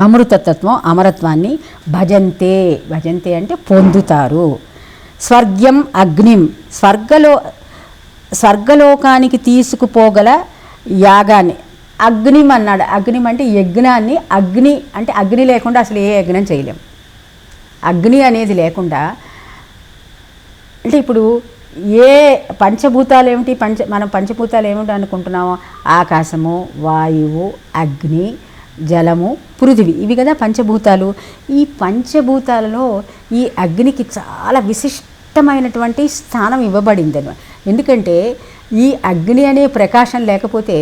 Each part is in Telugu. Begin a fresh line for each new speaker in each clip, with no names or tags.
అమృతత్వం అమరత్వాన్ని భజంతే. భజంతే అంటే పొందుతారు. స్వర్గ్యం అగ్నిం. స్వర్గలో స్వర్గలోకానికి తీసుకుపోగల యాగాన్ని. అగ్నిం అన్నాడు. అగ్నిం అంటే యజ్ఞాన్ని. అగ్ని అంటే అగ్ని లేకుండా అసలు ఏ యజ్ఞం చేయలేం. అగ్ని అనేది లేకుండా అంటే ఇప్పుడు ఏ పంచభూతాలు ఏమిటి? పంచ మనం పంచభూతాలు ఏమిటి అనుకుంటున్నామో? ఆకాశము వాయువు అగ్ని జలము పృథివి ఇవి కదా పంచభూతాలు. ఈ పంచభూతాలలో ఈ అగ్నికి చాలా విశిష్టమైనటువంటి స్థానం ఇవ్వబడింది అనమాట ఎందుకంటే ఈ అగ్ని అనే ప్రకాశం లేకపోతే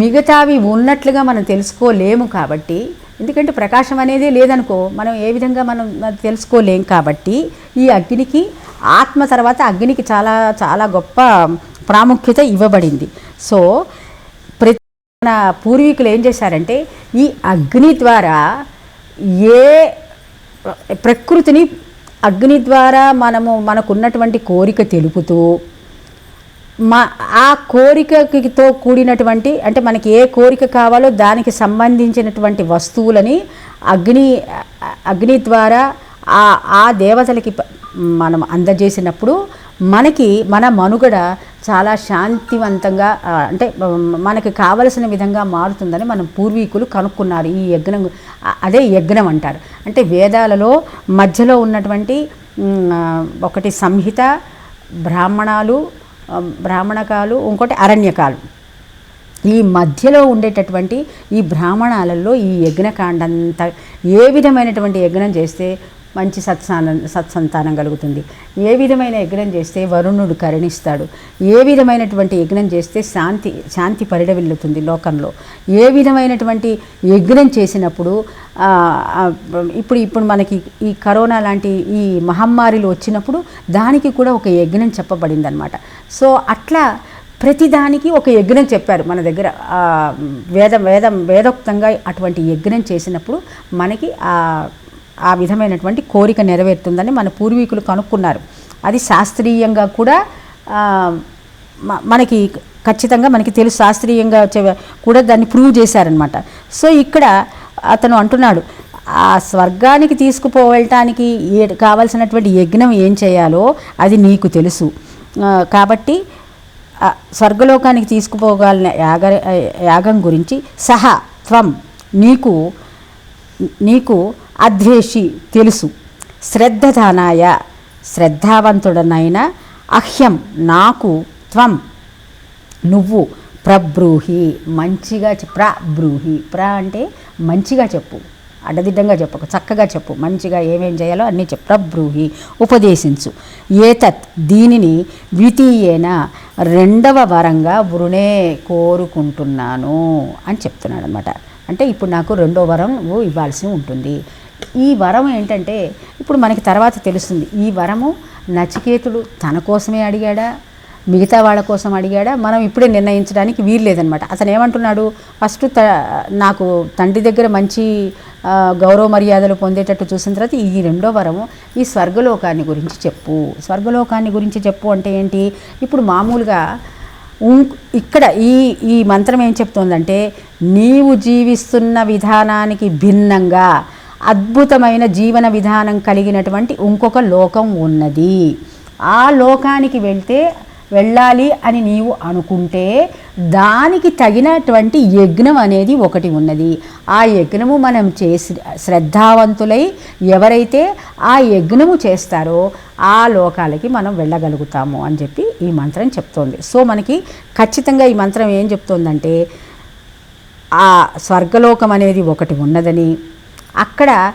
మిగతావి ఉన్నట్లుగా మనం తెలుసుకోలేము కాబట్టి ఎందుకంటే ప్రకాశం అనేది లేదనుకో మనం ఏ విధంగా మనం తెలుసుకోలేం కాబట్టి ఈ అగ్నికి ఆత్మ తర్వాత అగ్నికి చాలా చాలా గొప్ప ప్రాముఖ్యత ఇవ్వబడింది. సో మన పూర్వీకులు ఏం చేశారంటే ఈ అగ్ని ద్వారా ఏ ప్రకృతిని అగ్ని ద్వారా మనము మనకున్నటువంటి కోరిక తెలుపుతూ మా ఆ కోరికతో కూడినటువంటి అంటే మనకి ఏ కోరిక కావాలో దానికి సంబంధించినటువంటి వస్తువులని అగ్ని అగ్ని ద్వారా ఆ ఆ దేవతలకి మనం అందజేసినప్పుడు మనకి మన మనుగడ చాలా శాంతివంతంగా అంటే మనకి కావలసిన విధంగా మారుతుందని మన పూర్వీకులు కనుక్కున్నారు ఈ యజ్ఞం. అదే యజ్ఞం అంటారు. అంటే వేదాలలో మధ్యలో ఉన్నటువంటి ఒకటి సంహిత బ్రాహ్మణాలు బ్రాహ్మణకాలు ఇంకోటి అరణ్యకాలు. ఈ మధ్యలో ఉండేటటువంటి ఈ బ్రాహ్మణాలలో ఈ యజ్ఞకాండంత ఏ విధమైనటువంటి యజ్ఞం చేస్తే మంచి సత్సాన సత్సంతానం కలుగుతుంది. ఏ విధమైన యజ్ఞం చేస్తే వరుణుడు కరుణిస్తాడు? ఏ విధమైనటువంటి యజ్ఞం చేస్తే శాంతి శాంతి పరిడవిల్లుతుంది లోకంలో? ఏ విధమైనటువంటి యజ్ఞం చేసినప్పుడు ఇప్పుడు ఇప్పుడు మనకి ఈ కరోనా లాంటి ఈ మహమ్మారిలు వచ్చినప్పుడు దానికి కూడా ఒక యజ్ఞం చెప్పబడింది అనమాట సో అట్లా ప్రతిదానికి ఒక యజ్ఞం చెప్పారు మన దగ్గర. వేదం వేద వేదం వేదోక్తంగా అటువంటి యజ్ఞం చేసినప్పుడు మనకి ఆ ఆ విధమైనటువంటి కోరిక నెరవేరుతుందని మన పూర్వీకులు కనుక్కున్నారు. అది శాస్త్రీయంగా కూడా మనకి ఖచ్చితంగా మనకి తెలుసు శాస్త్రీయంగా కూడా దాన్ని ప్రూవ్ చేశారనమాట సో ఇక్కడ అతను అంటున్నాడు ఆ స్వర్గానికి తీసుకుపోవటానికి ఏ కావలసినటువంటి యజ్ఞం ఏం చేయాలో అది నీకు తెలుసు. కాబట్టి స్వర్గలోకానికి తీసుకుపోగలిగిన యాగ యాగం గురించి సహా త్వం నీకు నీకు అధ్వేషి తెలుసు. శ్రద్ధధానాయ శ్రద్ధావంతుడనైన అహ్యం నాకు త్వం. నువ్వు ప్రబ్రూహి మంచిగా చె- ప్రబ్రూహి. ప్ర అంటే మంచిగా చెప్పు. అడ్డదిడ్డంగా చెప్పకు చక్కగా చెప్పు. మంచిగా ఏమేం చేయాలో అన్నీ చెప్పు. ప్రబ్రూహి ఉపదేశించు. ఏతత్ దీనిని ద్వితీయేన రెండవ వరంగా వృణే కోరుకుంటున్నాను అని చెప్తున్నాడు అనమాట అంటే ఇప్పుడు నాకు రెండో వరం నువ్వు ఇవ్వాల్సి ఉంటుంది. ఈ వరం ఏంటంటే ఇప్పుడు మనకి తర్వాత తెలుస్తుంది ఈ వరము నచికేతుడు తన కోసమే అడిగాడా? మిగతా వాళ్ళ కోసం అడిగాడా? మనం ఇప్పుడే నిర్ణయించడానికి వీలు లేదనమాట అతను ఏమంటున్నాడు? ఫస్ట్ త నాకు తండ్రి దగ్గర మంచి గౌరవ మర్యాదలు పొందేటట్టు చూసిన తర్వాత ఈ రెండో వరము ఈ స్వర్గలోకాన్ని గురించి చెప్పు. స్వర్గలోకాన్ని గురించి చెప్పు అంటే ఏంటి? ఇప్పుడు మామూలుగా ఉం- ఇక్కడ ఈ ఈ మంత్రం ఏం చెప్తోందంటే నీవు జీవిస్తున్న విధానానికి భిన్నంగా అద్భుతమైన జీవన విధానం కలిగినటువంటి ఇంకొక లోకం ఉన్నది. ఆ లోకానికి వెళ్తే వెళ్ళాలి అని నీవు అనుకుంటే దానికి తగినటువంటి యజ్ఞం అనేది ఒకటి ఉన్నది. ఆ యజ్ఞము మనం చేసి శ్రద్ధావంతులై ఎవరైతే ఆ యజ్ఞము చేస్తారో ఆ లోకాలకి మనం వెళ్ళగలుగుతాము అని చెప్పి ఈ మంత్రం చెప్తోంది. సో మనకి ఖచ్చితంగా ఈ మంత్రం ఏం చెప్తోందంటే ఆ స్వర్గలోకం అనేది ఒకటి ఉన్నదని అక్కడ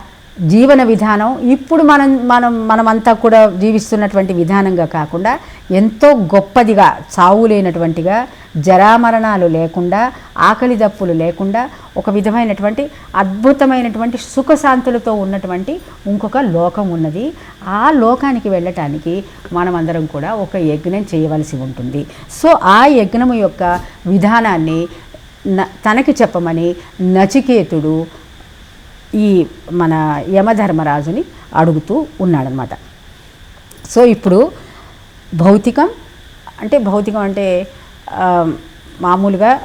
జీవన విధానం ఇప్పుడు మనం మనం మనమంతా కూడా జీవిస్తున్నటువంటి విధానంగా కాకుండా ఎంతో గొప్పదిగా చావు లేనటువంటిగా జరామరణాలు లేకుండా ఆకలి దప్పులు లేకుండా ఒక విధమైనటువంటి అద్భుతమైనటువంటి సుఖశాంతులతో ఉన్నటువంటి ఇంకొక లోకం ఉన్నది. ఆ లోకానికి వెళ్ళటానికి మనమందరం కూడా ఒక యజ్ఞం చేయవలసి ఉంటుంది. సో ఆ యజ్ఞము యొక్క విధానాన్ని న- తనకి చెప్పమని నచికేతుడు ఈ మన యమధర్మరాజుని అడుగుతూ ఉన్నాడనమాట సో ఇప్పుడు భౌతికం అంటే భౌతికం అంటే మామూలుగా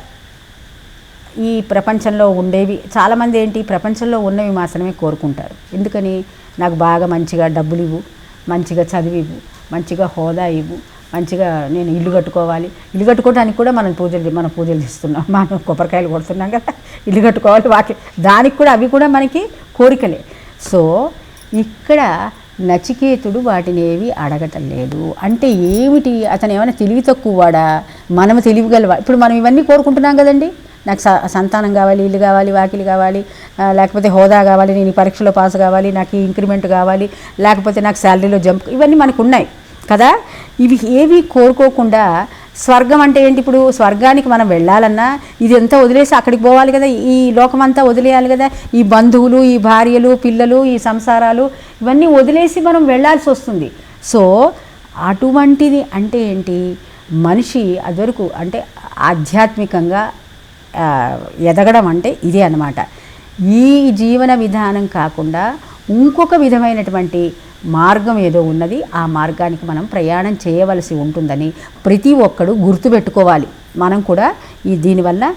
ఈ ప్రపంచంలో ఉండేవి చాలామంది ఏంటి ప్రపంచంలో ఉన్నవి మాత్రమే కోరుకుంటారు. ఎందుకని? నాకు బాగా మంచిగా డబ్బులు ఇవ్వు మంచిగా చదివివ్వు మంచిగా హోదా ఇవ్వు మంచిగా నేను ఇల్లు కట్టుకోవాలి. ఇల్లు కట్టుకోవడానికి కూడా మనం పూజలు మనం పూజలు చేస్తున్నాం. మనం కొబ్బరికాయలు కొడుతున్నాం కదా. ఇల్లు కట్టుకోవాలి. వాటి దానికి కూడా అవి కూడా మనకి కోరికలే. సో ఇక్కడ నచికేతుడు వాటిని ఏవి అడగటం లేదు. అంటే ఏమిటి? అతను ఏమైనా తెలివి తక్కువవాడా? మనం తెలివిగలవా? ఇప్పుడు మనం ఇవన్నీ కోరుకుంటున్నాం కదండి. నాకు స సంతానం కావాలి ఇల్లు కావాలి వాకిలి కావాలి లేకపోతే హోదా కావాలి నేను ఈ పరీక్షలో పాస్ కావాలి నాకు ఈ ఇంక్రిమెంట్ కావాలి లేకపోతే నాకు శాలరీలో జంప్ ఇవన్నీ మనకు ఉన్నాయి. కదా? ఇవి ఏవి కోరుకోకుండా స్వర్గం అంటే ఏంటి? ఇప్పుడు స్వర్గానికి మనం వెళ్ళాలన్నా ఇది ఎంత వదిలేసి అక్కడికి పోవాలి కదా? ఈ లోకమంతా వదిలేయాలి కదా? ఈ బంధువులు ఈ భార్యలు పిల్లలు ఈ సంసారాలు ఇవన్నీ వదిలేసి మనం వెళ్ళాల్సి వస్తుంది. సో అటువంటిది అంటే ఏంటి? మనిషి అదివరకు అంటే ఆధ్యాత్మికంగా ఎదగడం అంటే ఇదే అన్నమాట. ఈ జీవన విధానం కాకుండా ఇంకొక విధమైనటువంటి మార్గం ఏదో ఉన్నది ఆ మార్గానికి మనం ప్రయాణం చేయవలసి ఉంటుందని ప్రతి ఒక్కడు గుర్తుపెట్టుకోవాలి మనం కూడా ఈ దీనివల్ల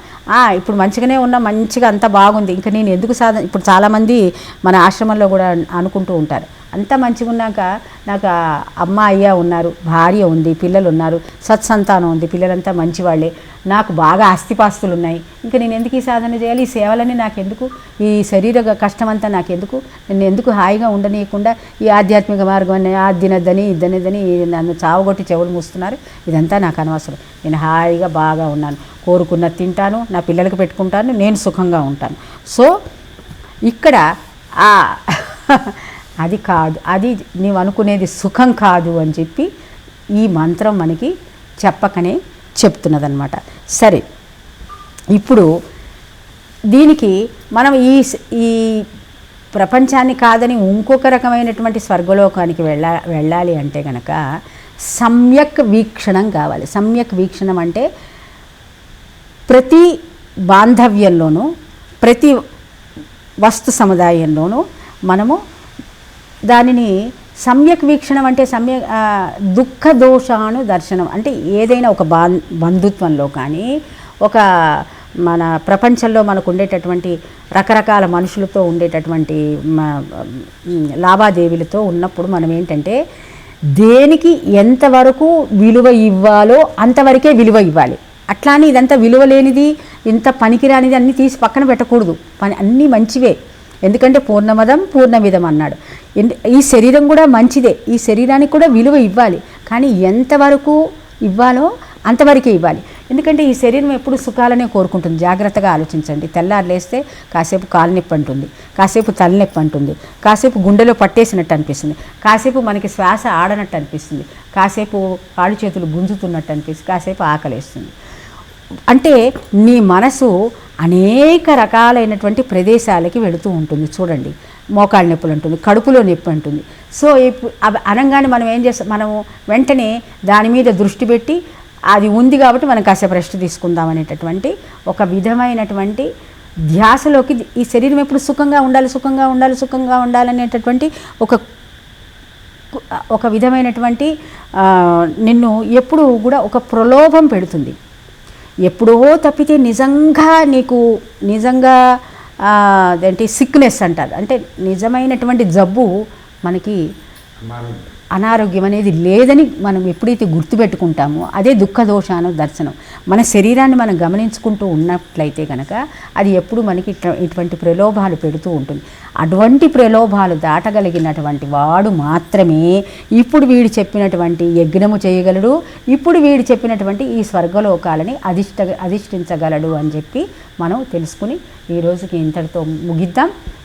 ఇప్పుడు మంచిగానే ఉన్నా మంచిగా అంతా బాగుంది ఇంకా నేను ఎందుకు సాధన ఇప్పుడు చాలామంది మన ఆశ్రమంలో కూడా అనుకుంటూ ఉంటారు. అంత మంచిగా ఉన్నాక నాకు అమ్మ అయ్య ఉన్నారు భార్య ఉంది పిల్లలు ఉన్నారు సత్సంతానం ఉంది పిల్లలంతా మంచివాళ్ళే. నాకు బాగా ఆస్తిపాస్తులు ఉన్నాయి ఇంకా నేను ఎందుకు ఈ సాధన చేయాలి? ఈ సేవలని నాకు ఎందుకు ఈ శరీర కష్టం అంతా నాకు ఎందుకు నేను ఎందుకు హాయిగా ఉండనీయకుండా ఈ ఆధ్యాత్మిక మార్గం అని ఆద్దినద్దని ఇద్దనిద్దని నన్ను చావగొట్టి చెవులు మూస్తున్నారు? ఇదంతా నాకు అనవసరం. నేను హాయిగా బాగా ఉన్నాను. కోరుకున్నది తింటాను నా పిల్లలకు పెట్టుకుంటాను నేను సుఖంగా ఉంటాను. సో ఇక్కడ ఆ అది కాదు. అది నీవు అనుకునేది సుఖం కాదు అని చెప్పి ఈ మంత్రం మనకి చెప్పకనే చెప్తున్నదనమాట సరే. ఇప్పుడు దీనికి మనం ఈ ఈ ప్రపంచాన్ని కాదని ఇంకొక రకమైనటువంటి స్వర్గలోకానికి వెళ్ళ వెళ్ళాలి అంటే కనుక సమ్యక్ వీక్షణం కావాలి. సమ్యక్ వీక్షణం అంటే ప్రతి బాంధవ్యంలోనూ ప్రతి వస్తు సముదాయంలోనూ మనము దానిని సమ్యక్ వీక్షణం అంటే సమ్య దుఃఖ దోషాను దర్శనం. అంటే ఏదైనా ఒక బా బంధుత్వంలో కానీ ఒక మన ప్రపంచంలో మనకు ఉండేటటువంటి రకరకాల మనుషులతో ఉండేటటువంటి లావాదేవీలతో ఉన్నప్పుడు మనం ఏంటంటే దేనికి ఎంతవరకు విలువ ఇవ్వాలో అంతవరకే విలువ ఇవ్వాలి. అట్లా అని ఇదంతా విలువ లేనిది ఇంత పనికిరానిది అన్నీ తీసి పక్కన పెట్టకూడదు. పని అన్నీ మంచివే. ఎందుకంటే పూర్ణమదం పూర్ణమిదం అన్నాడు. ఎందు- ఈ శరీరం కూడా మంచిదే. ఈ శరీరానికి కూడా విలువ ఇవ్వాలి. కానీ ఎంతవరకు ఇవ్వాలో అంతవరకే ఇవ్వాలి. ఎందుకంటే ఈ శరీరం ఎప్పుడు సుఖాలనే కోరుకుంటుంది. జాగ్రత్తగా ఆలోచించండి. తెల్లారు లేస్తే కాసేపు కాలు నొప్పి అంటుంది. కాసేపు తలనొప్పి అంటుంది. కాసేపు గుండెలో పట్టేసినట్టు అనిపిస్తుంది. కాసేపు మనకి శ్వాస ఆడనట్టు అనిపిస్తుంది. కాసేపు కాళ్ళు చేతులు గుంజుతున్నట్టు అనిపిస్తుంది. కాసేపు ఆకలేస్తుంది. అంటే నీ మనసు అనేక రకాలైనటువంటి ప్రదేశాలకి వెళుతూ ఉంటుంది. చూడండి. మోకాళ్ళ నొప్పులు ఉంటుంది కడుపులో నొప్పి ఉంటుంది సో ఇప్పుడు అవి అనగానే మనం ఏం చేస్తాం? మనము వెంటనే దాని మీద దృష్టి పెట్టి అది ఉంది కాబట్టి మనం కాసేపు రెస్ట్ తీసుకుందాం అనేటటువంటి ఒక విధమైనటువంటి ధ్యాసలోకి ఈ శరీరం ఎప్పుడు సుఖంగా ఉండాలి సుఖంగా ఉండాలి సుఖంగా ఉండాలనేటటువంటి ఒక ఒక విధమైనటువంటి నిన్ను ఎప్పుడు కూడా ఒక ప్రలోభం పెడుతుంది. ఎప్పుడో తప్పితే నిజంగా నీకు నిజంగా అదేంటి సిక్నెస్ అంటారు. అంటే నిజమైనటువంటి జబ్బు మనకి అనారోగ్యం అనేది లేదని మనం ఎప్పుడైతే గుర్తుపెట్టుకుంటామో అదే దుఃఖ దోషాను దర్శనం. మన శరీరాన్ని మనం గమనించుకుంటూ ఉన్నట్లయితే కనుక అది ఎప్పుడు మనకి ఇటువంటి ప్రలోభాలు పెడుతూ ఉంటుంది. అటువంటి ప్రలోభాలు దాటగలిగినటువంటి వాడు మాత్రమే ఇప్పుడు వీడు చెప్పినటువంటి యజ్ఞము చేయగలడు ఇప్పుడు వీడు చెప్పినటువంటి ఈ స్వర్గలోకాలని అధిష్ట అధిష్ఠించగలడు అని చెప్పి మనం తెలుసుకుని ఈ రోజుకి ఇంతటితో ముగిద్దాం.